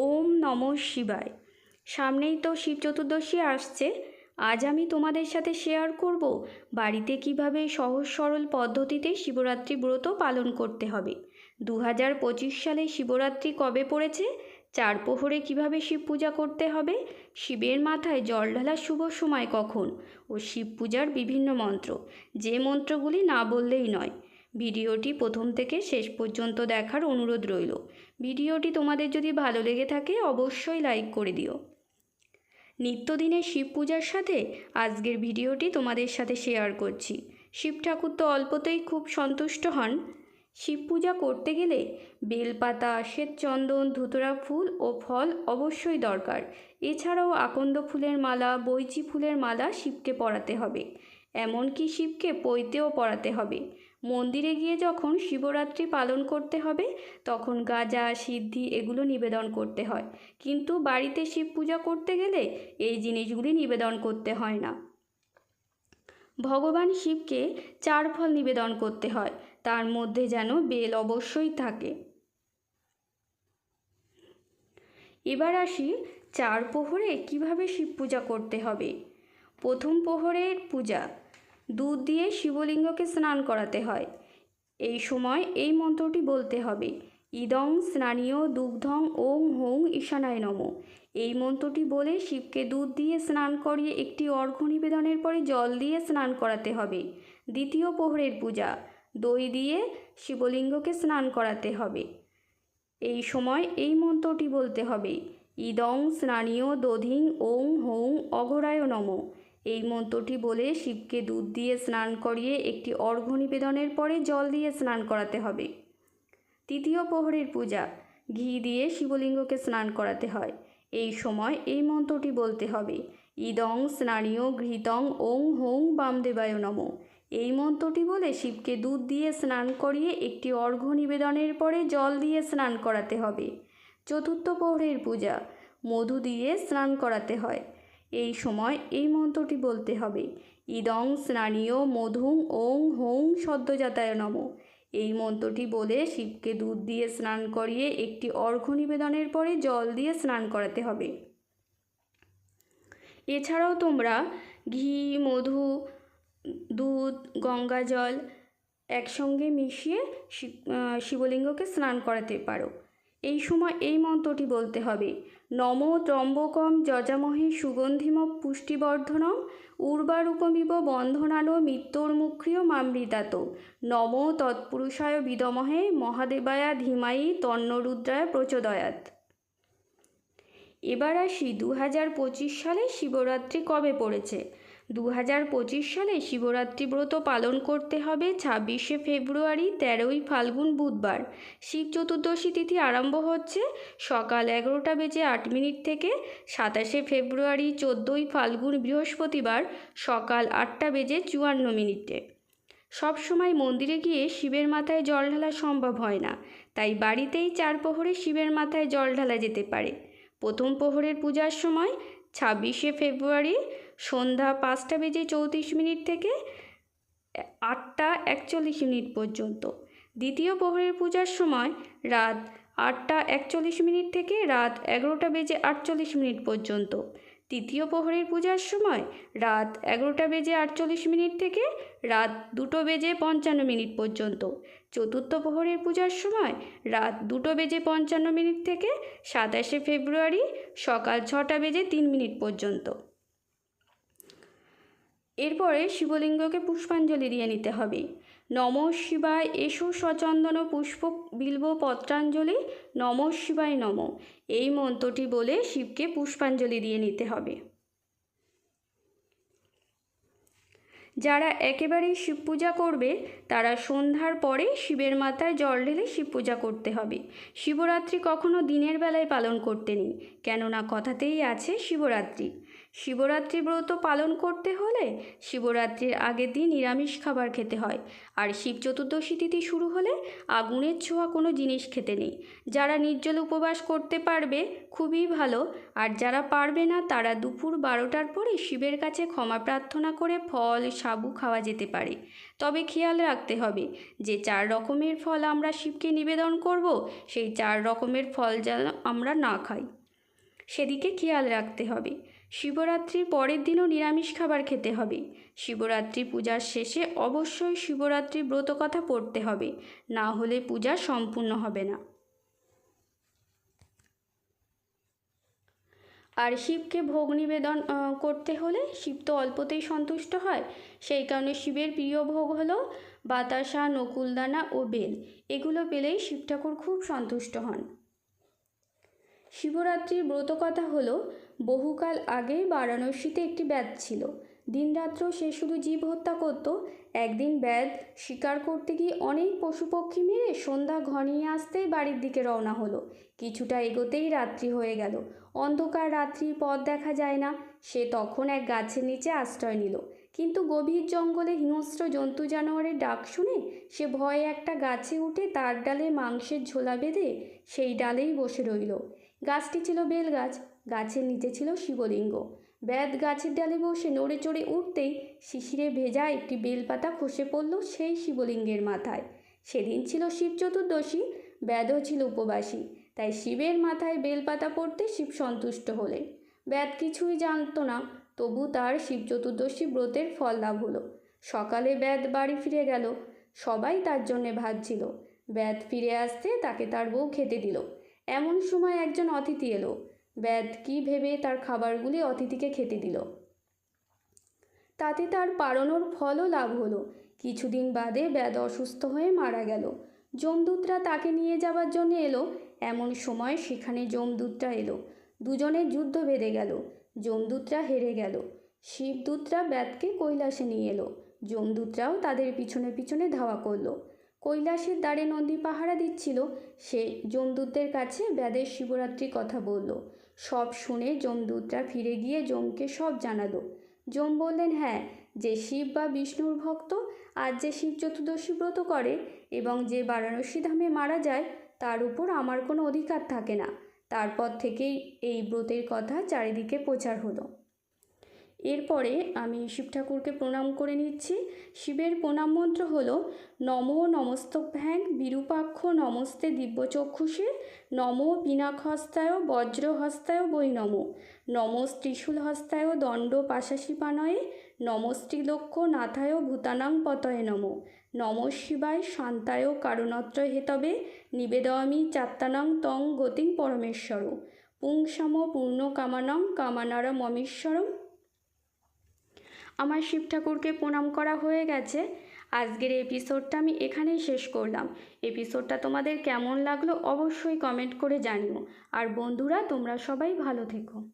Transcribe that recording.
ওম নম শিবায়। সামনেই তো শিব চতুর্দশী আসছে। আজ আমি তোমাদের সাথে শেয়ার করব বাড়িতে কীভাবে সহজ সরল পদ্ধতিতে শিবরাত্রি ব্রত পালন করতে হবে। দু হাজার পঁচিশ সালে শিবরাত্রি কবে পড়েছে? চার প্রহরে কীভাবে শিব পূজা করতে হবে? শিবের মাথায় জল ঢালার শুভ সময় কখন? ও শিব পূজার বিভিন্ন মন্ত্র। যে মন্ত্রগুলি না বললেই নয়। ভিডিওটি প্রথম থেকে শেষ পর্যন্ত দেখার অনুরোধ রইল। ভিডিওটি তোমাদের যদি ভালো লেগে থাকে, অবশ্যই লাইক করে দিও। নিত্যদিনের শিব পূজার সাথে আজকের ভিডিওটি তোমাদের সাথে শেয়ার করছি। শিব ঠাকুর তো অল্পতেই খুব সন্তুষ্ট হন। শিব পূজা করতে গেলে বেলপাতা শ্বেত চন্দন ধুতরা ফুল ও ফল অবশ্যই দরকার। এছাড়াও আকন্দ ফুলের মালা, বৈচি ফুলের মালা শিবকে পরাতে হবে। এমনকি শিবকে পৈতেও পরাতে হবে। মন্দিরে গিয়ে যখন শিবরাত্রি পালন করতে হবে, তখন গাজা, সিদ্ধি এগুলো নিবেদন করতে হয়। কিন্তু বাড়িতে শিব পূজা করতে গেলে এই জিনিসগুলি নিবেদন করতে হয় না। ভগবান শিবকে চার ফল নিবেদন করতে হয়, তার মধ্যে যেন বেল অবশ্যই থাকে। এবার আসি চার প্রহরে কীভাবে শিব পূজা করতে হবে। প্রথম প্রহরের পূজা দুধ দিয়ে শিবলিঙ্গকে স্নান করাতে হয়। এই সময় এই মন্ত্রটি বলতে হবে, ইদং স্নানীয় দুগ্ধং ওং হোং ঈশানায় নম। এই মন্ত্রটি বলে শিবকে দুধ দিয়ে স্নান করিয়ে একটি অর্ঘ্য নিবেদনের পরে জল দিয়ে স্নান করাতে হবে। দ্বিতীয় প্রহরের পূজা, দই দিয়ে শিবলিঙ্গকে স্নান করাতে হবে। এই সময় এই মন্ত্রটি বলতে হবে, ইদং স্নানীয় দধিং ওং হোং অঘরায় নম। এই মন্ত্রটি বলে শিবকে দুধ দিয়ে স্নান করিয়ে একটি অর্ঘ্য নিবেদনের পরে জল দিয়ে স্নান করাতে হবে। তৃতীয় প্রহরের পূজা, ঘি দিয়ে শিবলিঙ্গকে স্নান করাতে হয়। এই সময় এই মন্ত্রটি বলতে হবে, ইদং স্নানীয় ঘৃতং ওং হোং বামদেবায় নম। এই মন্ত্রটি বলে শিবকে দুধ দিয়ে স্নান করিয়ে একটি অর্ঘ্য নিবেদনের পরে জল দিয়ে স্নান করাতে হবে। চতুর্থ প্রহরের পূজা, মধু দিয়ে স্নান করাতে হয়। এই সময় এই মন্ত্রটি বলতে হবে। ইদং স্নানীয় মধুং ওং হোং সদ্যজাতায় নম। এই মন্ত্রটি বলে শিবকে দুধ দিয়ে স্নান করিয়ে একটি অর্ঘ্য নিবেদনের পরে জল দিয়ে স্নান করাতে হবে। এছাড়াও তোমরা ঘি, মধু, দুধ, গঙ্গা জল একসঙ্গে মিশিয়ে শিবলিঙ্গকে স্নান করাতে পারো। এই সময় এই মন্ত্রটি বলতে হবে। নম ত্রম্বকম যজামহে সুগন্ধিম পুষ্টিবর্ধনম উর্বারূপমিব বন্ধনানো মৃত্যুর্মুখ্রিয় মামৃতাত। নম তৎপুরুষায় বিদমহে মহাদেবায়া ধীমায়ী তন্নরুদ্রায় প্রচোদয়াত এবার আসি দু হাজার পঁচিশ সালে শিবরাত্রি কবে পড়েছে? দু হাজার পঁচিশ সালে শিবরাত্রি ব্রত পালন করতে হবে ছাব্বিশে ফেব্রুয়ারি, তেরোই ফাল্গুন বুধবার। শিব চতুর্দশী তিথি আরম্ভ হচ্ছে সকাল এগারোটা বেজে আট মিনিট থেকে সাতাশে ফেব্রুয়ারি, চোদ্দোই ফাল্গুন বৃহস্পতিবার সকাল আটটা বেজে চুয়ান্ন মিনিটে। সব সময় মন্দিরে গিয়ে শিবের মাথায় জল ঢালা সম্ভব হয় না, তাই বাড়িতেই চার প্রহরে শিবের মাথায় জল ঢালা যেতে পারে। প্রথম প্রহরের পূজার সময় ছাব্বিশে ফেব্রুয়ারি সন্ধ্যা পাঁচটা বেজে চৌত্রিশ মিনিট থেকে আটটা একচল্লিশ মিনিট পর্যন্ত। দ্বিতীয় প্রহরের পূজার সময় রাত আটটা একচল্লিশ মিনিট থেকে রাত এগারোটা বেজে আটচল্লিশ মিনিট পর্যন্ত। তৃতীয় প্রহরের পূজার সময় রাত এগারোটা বেজে আটচল্লিশ মিনিট থেকে রাত দুটো বেজে পঞ্চান্ন মিনিট পর্যন্ত। চতুর্থ প্রহরের পূজার সময় রাত দুটো বেজে পঞ্চান্ন মিনিট থেকে সাতাশে ফেব্রুয়ারি সকাল ছটা বেজে তিন মিনিট পর্যন্ত। এরপরে শিবলিঙ্গকে পুষ্পাঞ্জলি দিয়ে নিতে হবে। নম শিবায় এসো সচন্দন পুষ্প বিল্ব পত্রাঞ্জলি, নম শিবায় নম। এই মন্ত্রটি বলে শিবকে পুষ্পাঞ্জলি দিয়ে নিতে হবে। যারা একেবারেই শিব পূজা করবে, তারা সন্ধ্যার পরে শিবের মাথায় জল ঢেলে শিব পূজা করতে হবে। শিবরাত্রি কখনো দিনের বেলায় পালন করতে নেই, কেননা কথাতেই আছে শিবরাত্রি। শিবরাত্রি ব্রত পালন করতে হলে শিবরাত্রির আগের দিন নিরামিষ খাবার খেতে হয়, আর শিব চতুর্দশী তিথি শুরু হলে আগুনের ছোঁয়া কোনো জিনিস খেতে নেই। যারা নির্জল উপবাস করতে পারবে, খুবই ভালো, আর যারা পারবে না, তারা দুপুর বারোটার পরে শিবের কাছে ক্ষমা প্রার্থনা করে ফল সাবু খাওয়া যেতে পারে। তবে খেয়াল রাখতে হবে যে চার রকমের ফল আমরা শিবকে নিবেদন করব, সেই চার রকমের ফল যেন আমরা না খাই। সেদিকে খেয়াল রাখতে হবে। শিবরাত্রির পরের দিনও নিরামিষ খাবার খেতে হবে। শিবরাত্রি পূজার শেষে অবশ্যই শিবরাত্রি ব্রত কথা পড়তে হবে। না হলে পূজা সম্পূর্ণ হবে না। আর শিবকে ভোগ নিবেদন করতে হলে শিব তো অল্পতেই সন্তুষ্ট হয়। সেই কারণে শিবের প্রিয় ভোগ হলো বাতাসা, নকুলদানা ও বেল। এগুলো পেলেই শিব ঠাকুর খুব সন্তুষ্ট হন। শিবরাত্রির ব্রত কথা হলো, বহুকাল আগে বারাণসীতে একটি ব্যাধ ছিল। দিনরাত্র সে শুধু জীব হত্যা করত, একদিন ব্যাধ শিকার করতে গিয়ে অনেক পশু পক্ষী মেরে সন্ধ্যা ঘনিয়ে আসতেই বাড়ির দিকে রওনা হলো। কিছুটা এগোতেই রাত্রি হয়ে গেল। অন্ধকার রাত্রির পথ দেখা যায় না। সে তখন এক গাছের নিচে আশ্রয় নিল। কিন্তু গভীর জঙ্গলে হিংস্র জন্তু জানোয়ারের ডাক শুনে সে ভয়ে একটা গাছে উঠে তার ডালে মাংসের ঝোলা বেঁধে সেই ডালেই বসে রইল। গাছটি ছিল বেল গাছ গাছের নিচে ছিল শিবলিঙ্গ। ব্যাদ গাছের ডালে বসে নড়ে চড়ে উঠতেই শিশিরে ভেজা একটি বেলপাতা খসে পড়ল সেই শিবলিঙ্গের মাথায়। সেদিন ছিল শিব চতুর্দশী ব্যাদও ছিল উপবাসী, তাই শিবের মাথায় বেলপাতা পড়তে শিব সন্তুষ্ট হলেন। ব্যাদ কিছুই জানতো না, তবু তার শিব চতুর্দশী ব্রতের ফল লাভ হলো। সকালে ব্যাদ বাড়ি ফিরে গেল, সবাই তার জন্যে ভাবছিল ব্যাদ ফিরে আসতে তাকে তার বউ খেতে দিল। এমন সময় একজন অতিথি এলো। ব্যাদ কি ভেবে তার খাবারগুলি অতিথিকে খেতে দিল। তাতে তার পারনোর ফলও লাভ হলো। কিছুদিন বাদে ব্যাদ অসুস্থ হয়ে মারা গেল। যমদূতরা তাকে নিয়ে যাবার জন্য এলো। এমন সময় সেখানে যমদূতরা এলো। দুজনের যুদ্ধ বেঁধে গেল। যমদূতরা হেরে গেল। শিবদূতরা ব্যাদকে কৈলাসে নিয়ে এলো। যমদূতরাও তাদের পিছনে পিছনে ধাওয়া করল। কৈলাসের দ্বারে নন্দী পাহারা দিচ্ছিল। সে যমদূতদের কাছে ব্যাদের শিবরাত্রির কথা বলল। সব শুনে যমদূতরা ফিরে গিয়ে যমকে সব জানালো। যম বললেন হ্যাঁ যে শিব বা বিষ্ণুর ভক্ত আর যে শিব চতুর্দশী ব্রত করে এবং যে বারাণসী ধামে মারা যায়, তার উপর আমার কোনো অধিকার থাকে না। তারপর থেকেই এই ব্রতের কথা চারিদিকে প্রচার হলো। এরপরে আমি শিব ঠাকুরকে প্রণাম করে নিচ্ছি। শিবের প্রণাম মন্ত্র হলো, নমো নমস্তভ্যাং বিরূপাক্ষ নমস্তে দিব্যচক্ষুষে, নমো পিনাকহস্তায় বজ্রহস্তায় বৈ নমো নমস্ত্রিশূল হস্তায় দণ্ড পাশাশিপানয়ে নমস্ত্রিলক্ষ নাথায় ভূতানাং পতয়ে নমো, নম শিবায় শান্তায় কারণত্র হেতবে, নিবেদয়ামি চাত্তানাং তং গতিং পরমেশ্বর, পুংসম পূর্ণ কামানং কামানারা মমেশ্বরম আমার শিব ঠাকুরকে প্রণাম করা হয়ে গেছে। আজকের এপিসোডটা আমি এখানেই শেষ করলাম। এপিসোডটা তোমাদের কেমন লাগল অবশ্যই কমেন্ট করে জানিও। আর বন্ধুরা, তোমরা সবাই ভালো থেকো।